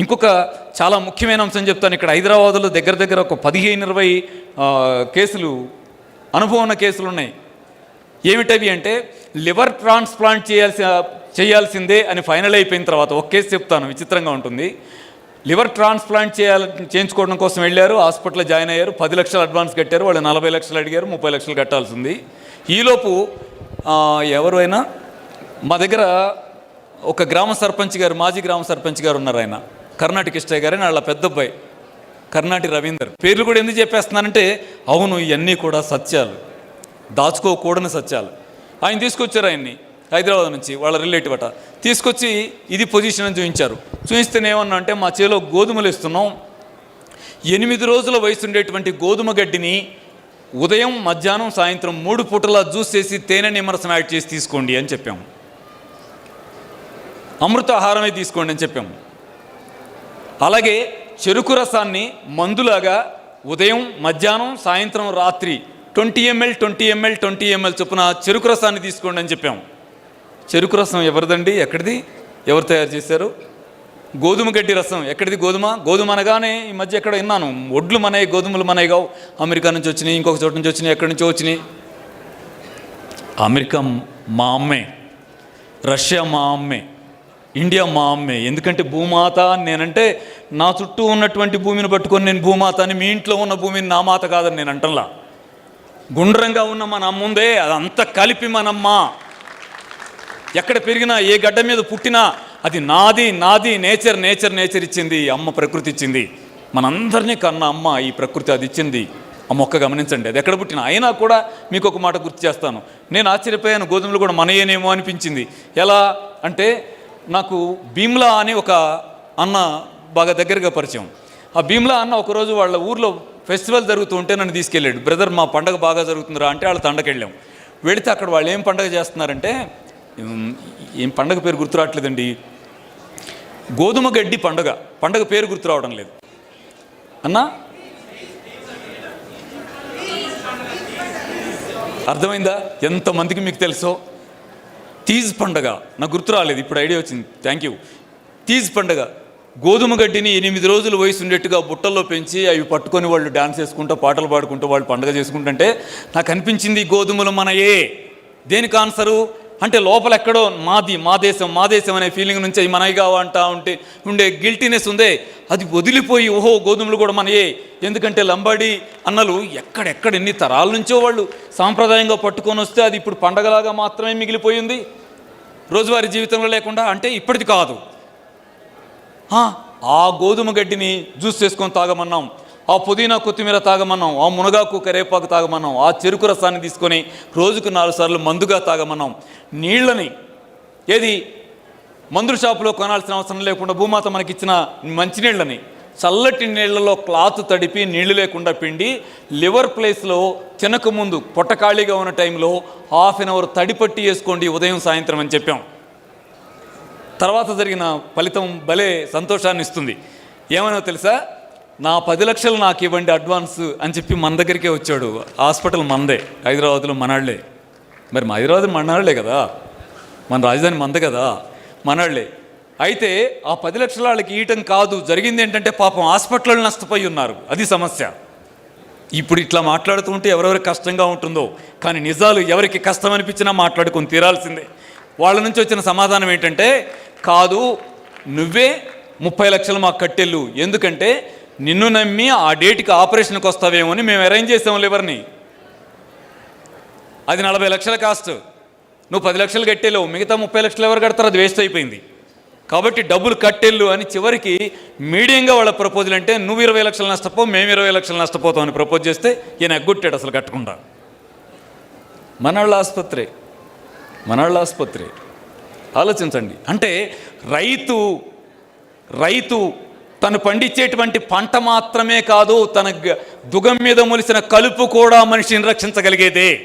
ఇంకొక చాలా ముఖ్యమైన అంశం చెప్తాను. ఇక్కడ హైదరాబాదులో దగ్గర దగ్గర ఒక పదిహేను ఇరవై కేసులు అనుభవం ఉన్న కేసులు ఉన్నాయి. ఏమిటవి అంటే లివర్ ట్రాన్స్ప్లాంట్ చేయాల్సి చేయాల్సిందే అని ఫైనల్ అయిపోయిన తర్వాత ఒక కేసు చెప్తాను విచిత్రంగా ఉంటుంది. లివర్ ట్రాన్స్ప్లాంట్ చేయాలి చేయించుకోవడం కోసం వెళ్ళారు హాస్పిటల్లో జాయిన్ అయ్యారు పది లక్షలు అడ్వాన్స్ కట్టారు వాళ్ళు నలభై లక్షలు అడిగారు ముప్పై లక్షలు కట్టాల్సింది. ఈలోపు ఎవరైనా మా దగ్గర ఒక గ్రామ సర్పంచ్ గారు మాజీ గ్రామ సర్పంచ్ గారు ఉన్నారు ఆయన. కర్ణాటక ఇష్టయ్య గారని వాళ్ళ పెద్దబ్బాయి కర్ణాటి రవీందర్. పేర్లు కూడా ఎందుకు చెప్పేస్తున్నానంటే అవును ఇవన్నీ కూడా సత్యాలు. దాచుకోకూడని సత్యాలు. ఆయన తీసుకొచ్చారు ఆయన్ని హైదరాబాద్ నుంచి వాళ్ళ రిలేటివ్ అట. తీసుకొచ్చి ఇది పొజిషన్ అని చూపించారు. చూపిస్తేనే ఏమన్నా అంటే మా చేలో గోధుమలు ఇస్తున్నాం ఎనిమిది రోజుల వయసు ఉండేటువంటి గోధుమ గడ్డిని ఉదయం మధ్యాహ్నం సాయంత్రం మూడు పూటలా జ్యూస్ చేసి తేనె నిమ్మరసం యాడ్ చేసి తీసుకోండి అని చెప్పాము. అమృత ఆహారమే తీసుకోండి అని చెప్పాము. అలాగే చెరుకు రసాన్ని మందులాగా ఉదయం మధ్యాహ్నం సాయంత్రం రాత్రి twenty ML twenty ML twenty ML చొప్పున చెరుకు రసాన్ని తీసుకోండి అని చెప్పాం. చెరుకు రసం ఎవరిదండి? ఎక్కడిది? ఎవరు తయారు చేశారు? గోధుమ గడ్డి రసం. ఎక్కడిది గోధుమ? గోధుమ అనగానే ఈ మధ్య ఎక్కడ విన్నాను. ఒడ్లు మనయి గోధుమలు మనవి కావు అమెరికా నుంచి వచ్చినాయి ఇంకొక చోట నుంచి వచ్చినాయి ఎక్కడి నుంచో వచ్చినాయి. అమెరికా మా అమ్మే. రష్యా మా అమ్మే. ఇండియా మా అమ్మే. ఎందుకంటే భూమాత అని నేనంటే నా చుట్టూ ఉన్నటువంటి భూమిని పట్టుకొని నేను భూమాత అని మీ ఇంట్లో ఉన్న భూమిని నా మాత కాదని నేను అంటంలా. గుండ్రంగా ఉన్న మన అమ్ముందే అదంతా కలిపి మనమ్మ. ఎక్కడ పెరిగినా ఏ గడ్డ మీద పుట్టినా అది నాది నాది నేచర్ నేచర్ నేచర్ ఇచ్చింది అమ్మ ప్రకృతి ఇచ్చింది. మనందరినీ కన్న అమ్మ ఈ ప్రకృతి అది ఇచ్చింది. ఆ మొక్క గమనించండి అది ఎక్కడ పుట్టినా. అయినా కూడా మీకు ఒక మాట గుర్తు చేస్తాను. నేను ఆశ్చర్యపోయాను గోధుమలు కూడా మనయేనేమో అనిపించింది. ఎలా అంటే నాకు భీమ్లా అని ఒక అన్న బాగా దగ్గరగా పరిచయం. ఆ భీమ్లా అన్న ఒకరోజు వాళ్ళ ఊర్లో ఫెస్టివల్ జరుగుతూ ఉంటే నన్ను తీసుకెళ్ళాడు. బ్రదర్ మా పండగ బాగా జరుగుతుందిరా అంటే వాళ్ళ తండకి వెళ్ళాం వెళితే అక్కడ వాళ్ళు ఏం పండగ చేస్తున్నారంటే ఏం పండగ పేరు గుర్తు రావట్లేదండి గోధుమ గడ్డి పండగ. పండగ పేరు గుర్తు రావడం లేదు. అన్నా అర్థమైందా? ఎంతమందికి మీకు తెలుసో? తీజ్ పండగ. నాకు గుర్తు రాలేదు ఇప్పుడు ఐడియా వచ్చింది. థ్యాంక్ యూ తీజ్ పండగ. గోధుమ గడ్డిని ఎనిమిది రోజుల వయసు ఉండేట్టుగా బుట్టల్లో పెంచి అవి పట్టుకొని వాళ్ళు డాన్స్ చేసుకుంటూ పాటలు పాడుకుంటూ వాళ్ళు పండగ చేసుకుంటుంటే నాకు అనిపించింది గోధుమలు గోధుమలు మనయే. దేనికి ఆన్సరు? అంటే లోపల ఎక్కడో మాది మా దేశం మా దేశం అనే ఫీలింగ్ నుంచి అవి మనవి అంటా ఉంటే ఉండే గిల్టీనెస్ ఉందే అది వదిలిపోయి ఓహో గోధుమలు కూడా మనయే ఎందుకంటే లంబాడి అన్నలు ఎక్కడెక్కడ ఎన్ని తరాల నుంచో వాళ్ళు సాంప్రదాయంగా పట్టుకొని వస్తే అది ఇప్పుడు పండగలాగా మాత్రమే మిగిలిపోయింది. రోజువారీ జీవితంలో లేకుండా అంటే ఇప్పటిది కాదు. ఆ గోధుమ గడ్డిని జ్యూస్ చేసుకొని తాగమన్నాం. ఆ పుదీనా కొత్తిమీర తాగమన్నాం ఆ మునగాకు కరేపాకు తాగమన్నాం ఆ చెరుకు రసాన్ని తీసుకొని రోజుకు నాలుగు సార్లు మందుగా తాగమన్నాం. నీళ్ళని ఏది? మందుల షాపులో కొనాల్సిన అవసరం లేకుండా భూమాత మనకిచ్చిన మంచినీళ్ళని చల్లటి నీళ్ళలో క్లాత్ తడిపి నీళ్ళు లేకుండా పిండి లివర్ ప్లేస్లో తినకముందు పొట్ట ఖాళీగా ఉన్న టైంలో హాఫ్ అన్ అవర్ తడిపట్టి వేసుకోండి ఉదయం సాయంత్రం అని చెప్పాం. తర్వాత జరిగిన ఫలితం భలే సంతోషాన్ని ఇస్తుంది ఏమనో తెలుసా? నా పది లక్షలు నాకు ఇవ్వండి అడ్వాన్స్ అని చెప్పి మన దగ్గరికే వచ్చాడు. హాస్పిటల్ మందే హైదరాబాద్లో మనాళ్ళే మరి మా హైదరాబాద్ మనాళ్ళే కదా? మన రాజధాని మంద కదా? మనాళ్ళే అయితే ఆ పది లక్షల వాళ్ళకి ఇయటం కాదు జరిగింది ఏంటంటే పాపం హాస్పిటల్ నష్టపోయి ఉన్నారు. అది సమస్య. ఇప్పుడు ఇట్లా మాట్లాడుతుంటే ఎవరెవరికి కష్టంగా ఉంటుందో కానీ నిజాలు ఎవరికి కష్టం అనిపించినా మాట్లాడుకొని తీరాల్సిందే. వాళ్ళ నుంచి వచ్చిన సమాధానం ఏంటంటే కాదు నువ్వే ముప్పై లక్షలు మాకు కట్టెళ్ళు. ఎందుకంటే నిన్ను నమ్మి ఆ డేట్కి ఆపరేషన్కి వస్తావేమో అని మేము అరేంజ్ చేసాము లివర్ని అది నలభై లక్షల కాస్ట్. నువ్వు పది లక్షలు కట్టేలేవు మిగతా ముప్పై లక్షలు ఎవరు కడతారు? అది వేస్ట్ అయిపోయింది. కాబట్టి డబ్బులు కట్టెళ్ళు అని చివరికి మీడియంగా వాళ్ళ ప్రపోజల్ అంటే నువ్వు ఇరవై లక్షలు నష్టపో మేము ఇరవై లక్షలు నష్టపోతాం అని ప్రపోజ్ చేస్తే ఈయన ఎగ్గొట్టాడు అసలు కట్టకుండా. మనళ్ళ ఆసుపత్రి మనళ్ళ ఆసుపత్రి. ఆలోచించండి. అంటే రైతు రైతు తను పండించేటువంటి పంట మాత్రమే కాదు తన దుగం మీద మొలిసిన కలుపు కూడా మనిషిని రక్షించగలిగేదే.